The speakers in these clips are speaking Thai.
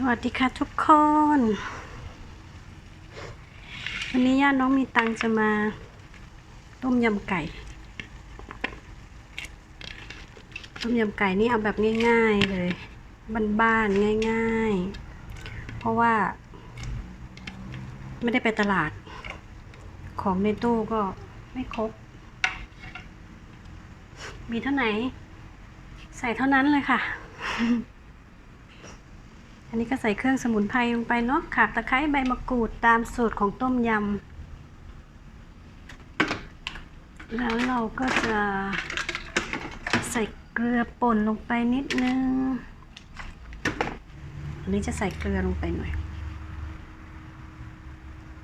สวัสดีค่ะทุกคน วันนี้ย่าน้องมีตังจะมาต้มยำไก่ ต้มยำไก่นี่เอาแบบง่ายๆเลยบ้านๆง่าย ๆ เพราะว่า ไม่ได้ไปตลาด ของในตู้ก็ไม่ครบ มีเท่าไหน ใส่เท่านั้นเลยค่ะ อันนี้ก็ใส่เครื่องสมุนไพรลงไปเนาะข่าตะไคร้ใบมะกรูดตามสูตรของต้มยำ แล้วเราก็จะใส่เกลือป่นลงไปนิดนึง อันนี้จะใส่เกลือลงไปหน่อย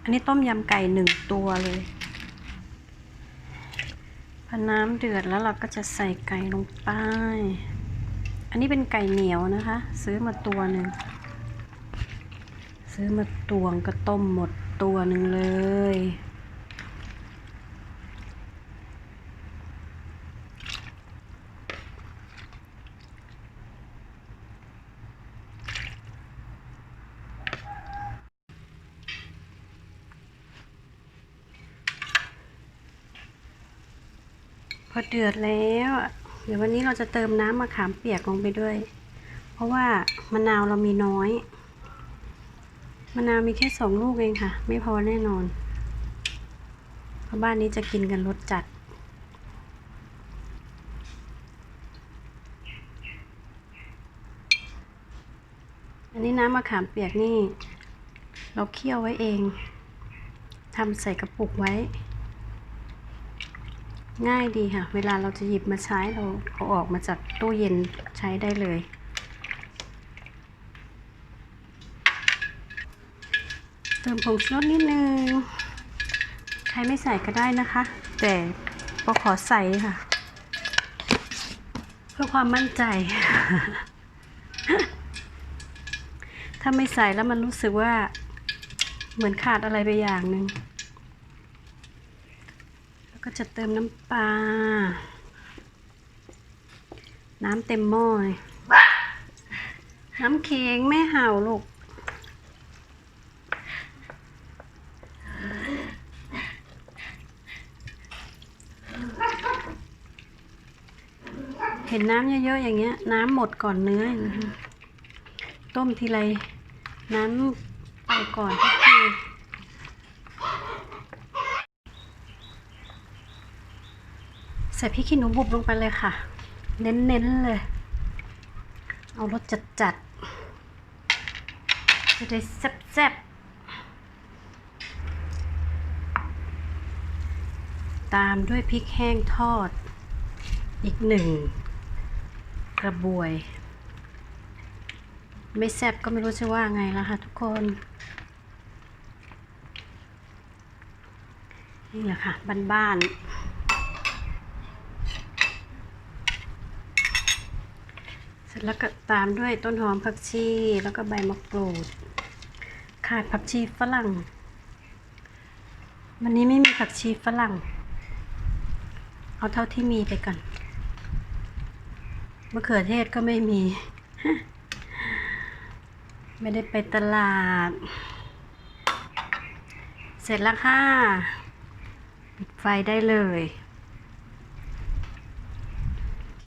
อันนี้ต้มยำไก่หนึ่งตัวเลยพอน้ำเดือดแล้วเราก็จะใส่ไก่ลงไป อันนี้เป็นไก่เหนียวนะคะ ซื้อมาตัวหนึ่ง ซื้อมาตวงก็ต้มหมดตัวหนึ่งเลย พอเดือดแล้ว เดี๋ยววันนี้เราจะเติมน้ำมะขามเปียกลงไปด้วย เพราะว่ามะนาวเรามีน้อย มะนาวมีแค่สองลูกเองค่ะ ไม่พอแน่นอน เพราะบ้านนี้จะกินกันรสจัด อันนี้น้ำมะขามเปียกนี่ เราเคี่ยวไว้เองทำใส่กระปุกไว้ ง่ายดีค่ะ เวลาเราจะหยิบมาใช้เราเอาออกมาจากตู้เย็นใช้ได้เลย เติมผงชูรสนิดนึง ใครไม่ใส่ก็ได้นะคะ แต่ก็ขอใส่ค่ะ เพื่อความมั่นใจ ถ้าไม่ใส่แล้วมันรู้สึกว่า เหมือนขาดอะไรไปอย่างหนึ่งแล้วก็จะเติมน้ำปลา น้ำเต็มหม้อน้ำเค็งไม่เห่าลูก ห็นน้ำเยอะๆอย่างเงี้ย น้ำหมดก่อนเนื้อต้มทีไรน้ำไปก่อนทุกทีใส่พริกขี้หนูบุบลงไปเลยค่ะ เน้นๆเลย เอารสจัดๆจะได้แซ่บๆ ตามด้วยพริกแห้งทอดอีกหนึ่ง ระบวย ไม่แซ่บก็ไม่รู้จะว่าไงแล้วค่ะทุกคน นี่แหละค่ะบ้านๆเสร็จแล้วก็ตามด้วยต้นหอมผักชีแล้วก็ใบมะกรูด ขาดผักชีฝรั่ง วันนี้ไม่มีผักชีฝรั่ง เอาเท่าที่มีไปก่อน มะเขือเทศก็ไม่มี ไม่ได้ไปตลาด เสร็จแล้วค่ะ ปิดไฟได้เลย